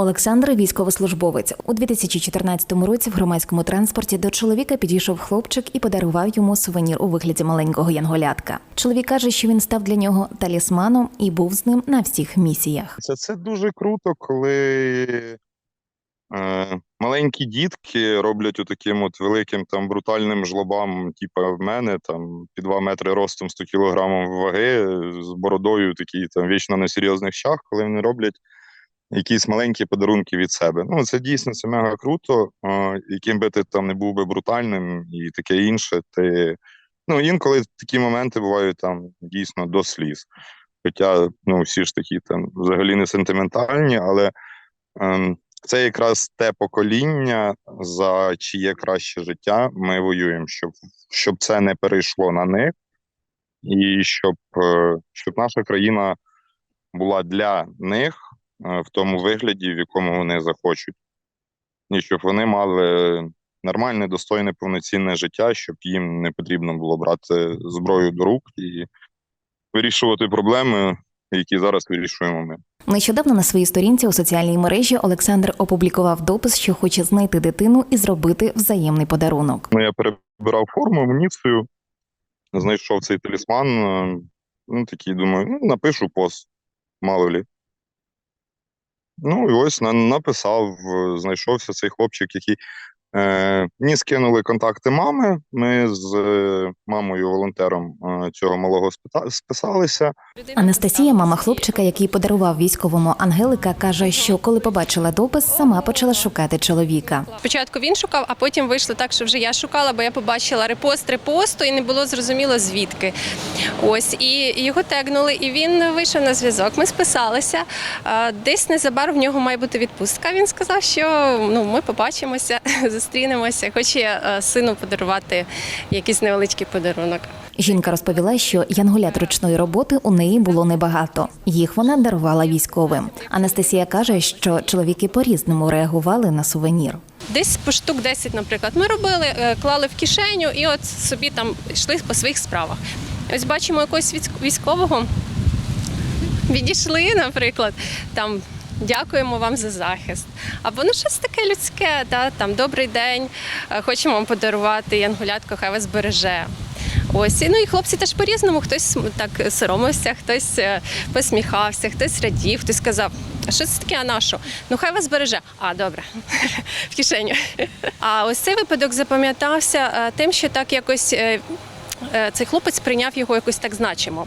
Олександр військовослужбовець у 2014 році в громадському транспорті до чоловіка підійшов хлопчик і подарував йому сувенір у вигляді маленького янголятка. Чоловік каже, що він став для нього талісманом і був з ним на всіх місіях. Це, це дуже круто, коли е, маленькі дітки роблять таким от великим там брутальним жлобам, типу в мене, там під 2 метри ростом 100 кілограмів ваги, з бородою, такі там вічно на серйозних щах, коли вони роблять якісь маленькі подарунки від себе. Ну, це дійсно це мега круто. Яким би ти там не був би брутальним і таке інше, ти. Ну, інколи такі моменти бувають там дійсно до сліз. Хоча ну, всі ж такі там взагалі не сентиментальні, але ем, це якраз те покоління, за чиє краще життя ми воюємо, щоб, щоб це не перейшло на них, і щоб, е, щоб наша країна була для них в тому вигляді, в якому вони захочуть, і щоб вони мали нормальне, достойне, повноцінне життя, щоб їм не потрібно було брати зброю до рук і вирішувати проблеми, які зараз вирішуємо ми. Нещодавно на своїй сторінці у соціальній мережі Олександр опублікував допис, що хоче знайти дитину і зробити взаємний подарунок. Ну, я перебирав форму, амуніцію, знайшов цей талісман. е, Ну, такий думаю, ну, напишу пост, мало лі. Ну, і ось на- написав, е, знайшовся цей хлопчик, який мені скинули контакти мами. Ми з е, мамою, волонтером е, цього малого спита- списалися. Анастасія, мама хлопчика, який подарував військовому Ангелика, каже, що коли побачила допис, сама почала шукати чоловіка. Спочатку він шукав, а потім вийшло так, що вже я шукала, бо я побачила репост репосту і не було зрозуміло звідки. Ось і його тегнули, і він вийшов на зв'язок. Ми списалися. Десь незабаром в нього має бути відпустка. Він сказав, що ну ми побачимося, зустрінемося. Хоче сину подарувати якийсь невеличкий подарунок. Жінка розповіла, що янголят ручної роботи у неї було небагато. Їх вона дарувала військовим. Анастасія каже, що чоловіки по-різному реагували на сувенір. Десь по штук 10, наприклад, ми робили, е, клали в кишеню і от собі там йшли по своїх справах. Ось бачимо якогось військового. Відійшли, наприклад, там. Дякуємо вам за захист. Або ну щось таке людське, да, там добрий день, е, хочемо вам подарувати янгулятко, хай вас береже. Ось ну і хлопці теж по-різному. Хтось так соромився, хтось е, посміхався, хтось радів, хтось сказав, а що це таке, а на? Ну хай вас береже. А, добре, в кишеню. А ось цей випадок запам'ятався е, тим, що так якось цей хлопець прийняв його якось так значимо.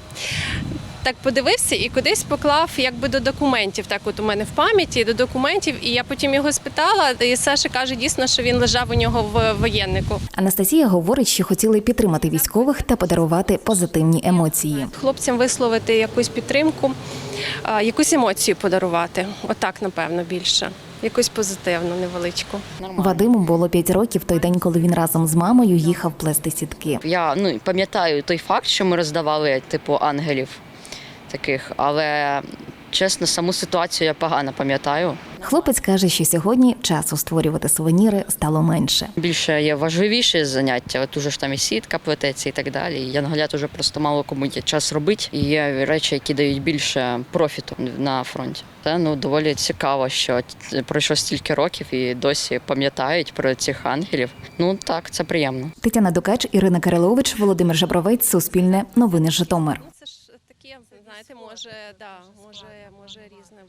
Так подивився і кудись поклав якби до документів. Так, от у мене в пам'яті до документів, і я потім його спитала. І Саша каже, дійсно, що він лежав у нього в воєннику. Анастасія говорить, що хотіли підтримати військових та подарувати позитивні емоції. Хлопцям висловити якусь підтримку, якусь емоцію подарувати. Отак, напевно, більше. Якусь позитивну, невеличку. Вадиму було 5 років той день, коли він разом з мамою їхав плести сітки. Я ну пам'ятаю той факт, що ми роздавали типу ангелів таких, але чесно, саму ситуацію я погано пам'ятаю. Хлопець каже, що сьогодні часу створювати сувеніри стало менше. Більше є важливіші заняття. От уже ж там і сітка плететься і так далі. І Янголят уже просто мало кому є час робити. І є речі, які дають більше профіту на фронті. Це ну доволі цікаво, що пройшло стільки років і досі пам'ятають про цих ангелів. Ну так, це приємно. Тетяна Дукач, Ірина Кирилович, Володимир Жабровець, Суспільне, Новини Житомир. Знаєте, може, да, може, може різне